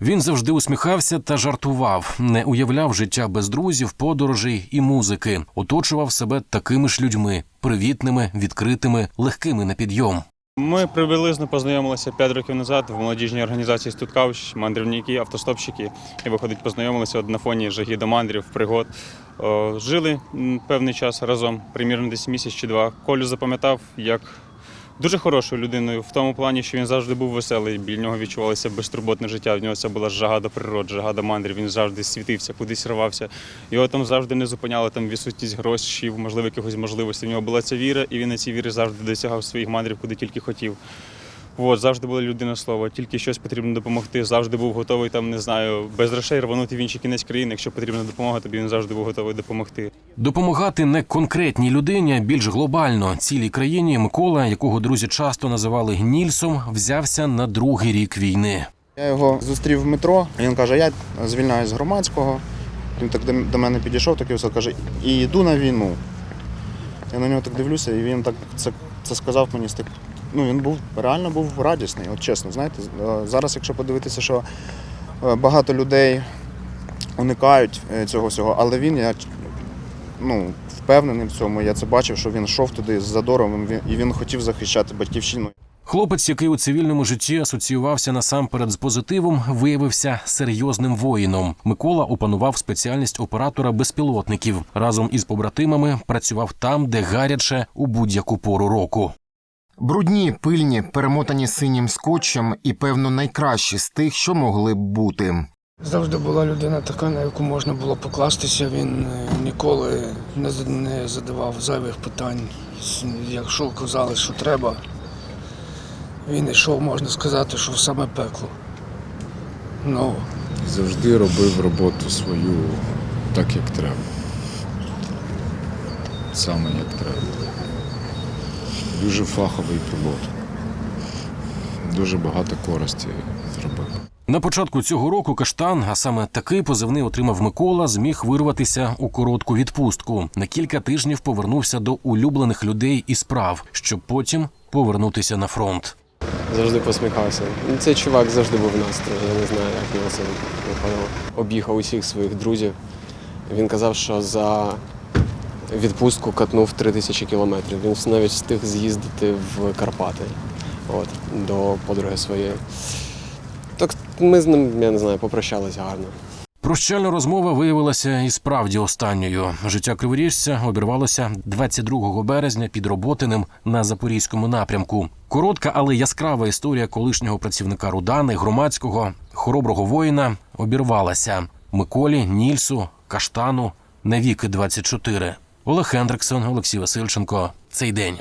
Він завжди усміхався та жартував, не уявляв життя без друзів, подорожей і музики, оточував себе такими ж людьми привітними, відкритими, легкими на підйом. Ми приблизно познайомилися 5 років назад в молодіжній організації Стуткавщ, мандрівники, автостопщики. І виходить, познайомилися на фоні жаги до мандрів, пригод. Жили певний час разом, примірно десь місяць чи два. Колю запам'ятав як дуже хорошою людиною в тому плані, що він завжди був веселий. Біль нього відчувалося безтурботне життя. В нього це була жага до природи, жага до мандрів. Він завжди світився, кудись рвався. Його там завжди не зупиняла там відсутність грошей, можливо, якихось можливостей. В нього була ця віра, і він на цій вірі завжди досягав своїх мандрів, куди тільки хотів. От, завжди була людина слова, тільки щось потрібно допомогти. Завжди був готовий там, не знаю, без грошей рванути в інший кінець країни. Якщо потрібна допомога, тобі він завжди був готовий допомогти. Допомагати не конкретній людині, а більш глобально цілій країні. Микола, якого друзі часто називали Нільсом, взявся на другий рік війни. Я його зустрів в метро. Він каже: я звільняюсь з громадського. Він так до- мене підійшов, такий все каже, і йду на війну. Я на нього так дивлюся, і він так це, це сказав мені з так. Ну, він був реально був радісний, от чесно, знаєте. Е, Зараз, якщо подивитися, що е, багато людей уникають е, цього всього, але він, я ну, впевнений в цьому. Я це бачив, що він йшов туди з задором і він хотів захищати батьківщину. Хлопець, який у цивільному житті асоціювався насамперед з позитивом, виявився серйозним воїном. Микола опанував спеціальність оператора безпілотників. Разом із побратимами працював там, де гаряче у будь-яку пору року. Брудні, пильні, перемотані синім скотчем і, певно, найкращі з тих, що могли б бути. Завжди була людина така, на яку можна було покластися. Він е, ніколи не, задавав зайвих питань. Якщо казали, що треба, він йшов, можна сказати, що в саме пекло. Ну, завжди робив роботу свою так, як треба. Саме як треба. Дуже фаховий пілот. Дуже багато користі зробив. На початку цього року каштан, а саме такий позивний отримав Микола, зміг вирватися у коротку відпустку. На кілька тижнів повернувся до улюблених людей і справ, щоб потім повернутися на фронт. завжди посміхався. Ну, Цей чувак завжди був в настрої, я не знаю, як його це виходило. Об'їхав усіх своїх друзів. Він казав, що за відпустку катнув 3 тисячі кілометрів. Він навіть встиг з'їздити в Карпати от, до подруги своєї. Так ми з ним, я не знаю, попрощались гарно. Прощальна розмова виявилася і справді останньою. Життя криворіжця обірвалося 22 березня під Роботиним на запорізькому напрямку. Коротка, але яскрава історія колишнього працівника Рудани, громадського, хороброго воїна обірвалася. Миколі, Нільсу, Каштану навіки 24. Олег Хендриксон, Олексій Васильченко. Цей день.